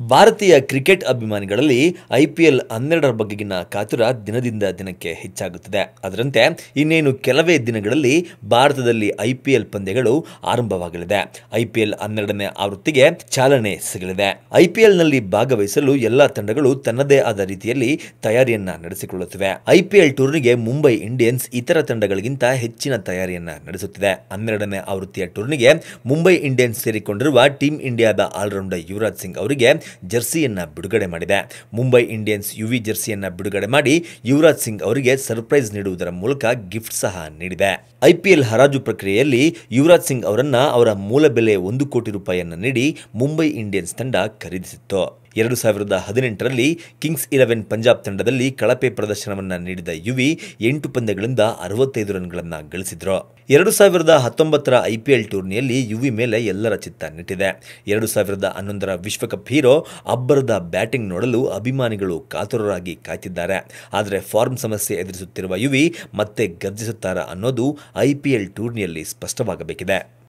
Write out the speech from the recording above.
ಭಾರತೀಯ ಕ್ರಿಕೆಟ್ ಅಭಿಮಾನಿಗಳಲ್ಲಿ I P L ಹನ್ನೆರಡರ ಬಗೆಗಿನ ಕಾತುರ ದಿನದಿಂದ ದಿನಕ್ಕೆ ಹೆಚ್ಚಾಗುತ್ತಿದೆ. ಅದರಂತೆ ಇನ್ನೇನು ಕೆಲವೇ ದಿನಗಳಲ್ಲಿ ಭಾರತದಲ್ಲಿ ಐಪಿಎಲ್ ಪಂದ್ಯಗಳು ಆರಂಭವಾಗಲಿದೆ. ಐ ಐಪಿಎಲ್ ಹನ್ನೆರಡನೇ ಆವೃತ್ತಿಗೆ ಚಾಲನೆ ಸಿಗಲಿದೆ. ಐ ಐಪಿಎಲ್ನಲ್ಲಿ ಭಾಗವಹಿಸಲು ಎಲ್ಲ ತಂಡಗಳು ತನ್ನದೇ ಆದ ರೀತಿಯಲ್ಲಿ ತಯಾರಿಯನ್ನ ನಡೆಸಿಕೊಳ್ಳುತ್ತಿವೆ. ಐ ಐಪಿಎಲ್ ಟೂರ್ನಿಗೆ ಮುಂಬೈ ಇಂಡಿಯನ್ಸ್ ಇತರ ತಂಡಗಳಿಗಿಂತ ಹೆಚ್ಚಿನ ತಯಾರಿಯನ್ನ ನಡೆಸುತ್ತಿದೆ. ಹನ್ನೆರಡನೇ ಆವೃತ್ತಿಯ ಟೂರ್ನಿಗೆ ಮುಂಬೈ ಇಂಡಿಯನ್ಸ್ ಸೇರಿಕೊಂಡಿರುವ ಟೀಂ ಇಂಡಿಯಾದ ಆಲ್ರೌಂಡರ್ ಯುವರಾಜ್ ಸಿಂಗ್ ಅವರಿಗೆ ಜರ್ಸಿಯನ್ನ ಬಿಡುಗಡೆ ಮಾಡಿದೆ. ಮುಂಬೈ ಇಂಡಿಯನ್ಸ್ ಯುವಿ ಜರ್ಸಿಯನ್ನು ಬಿಡುಗಡೆ ಮಾಡಿ ಯುವರಾಜ್ ಸಿಂಗ್ ಅವರಿಗೆ ಸರ್ಪ್ರೈಸ್ ನೀಡುವುದರ ಮೂಲಕ ಗಿಫ್ಟ್ ಸಹ ನೀಡಿದೆ. ಐಪಿಎಲ್ ಹರಾಜು ಪ್ರಕ್ರಿಯೆಯಲ್ಲಿ ಯುವರಾಜ್ ಸಿಂಗ್ ಅವರನ್ನ ಅವರ ಮೂಲ ಬೆಲೆ ಒಂದು ಕೋಟಿ ರೂಪಾಯಿಯನ್ನು ನೀಡಿ ಮುಂಬೈ ಇಂಡಿಯನ್ಸ್ ತಂಡ ಖರೀದಿಸಿತ್ತು. ಎರಡು ಸಾವಿರದ ಹದಿನೆಂಟರಲ್ಲಿ ಕಿಂಗ್ಸ್ ಇಲೆವೆನ್ ಪಂಜಾಬ್ ತಂಡದಲ್ಲಿ ಕಳಪೆ ಪ್ರದರ್ಶನವನ್ನು ನೀಡಿದ ಯುವಿ ಎಂಟು ಪಂದ್ಯಗಳಿಂದ ಅರವತ್ತೈದು ರನ್ಗಳನ್ನು ಗಳಿಸಿದ್ರು. ಎರಡು ಸಾವಿರದ ಹತ್ತೊಂಬತ್ತರ ಐಪಿಎಲ್ ಟೂರ್ನಿಯಲ್ಲಿ ಯುವಿ ಮೇಲೆ ಎಲ್ಲರ ಚಿತ್ತ ನೆಟ್ಟಿದೆ ಎರಡು ಸಾವಿರದ ಹನ್ನೊಂದರ ವಿಶ್ವಕಪ್ ಹೀರೋ ಅಬ್ಬರದ ಬ್ಯಾಟಿಂಗ್ ನೋಡಲು ಅಭಿಮಾನಿಗಳು ಕಾತುರರಾಗಿ ಕಾಯ್ತಿದ್ದಾರೆ. ಆದರೆ ಫಾರ್ಮ್ ಸಮಸ್ಯೆ ಎದುರಿಸುತ್ತಿರುವ ಯುವಿ ಮತ್ತೆ ಗರ್ಜಿಸುತ್ತಾರಾ ಅನ್ನೋದು ಐಪಿಎಲ್ ಟೂರ್ನಿಯಲ್ಲಿ ಸ್ಪಷ್ಟವಾಗಬೇಕಿದೆ.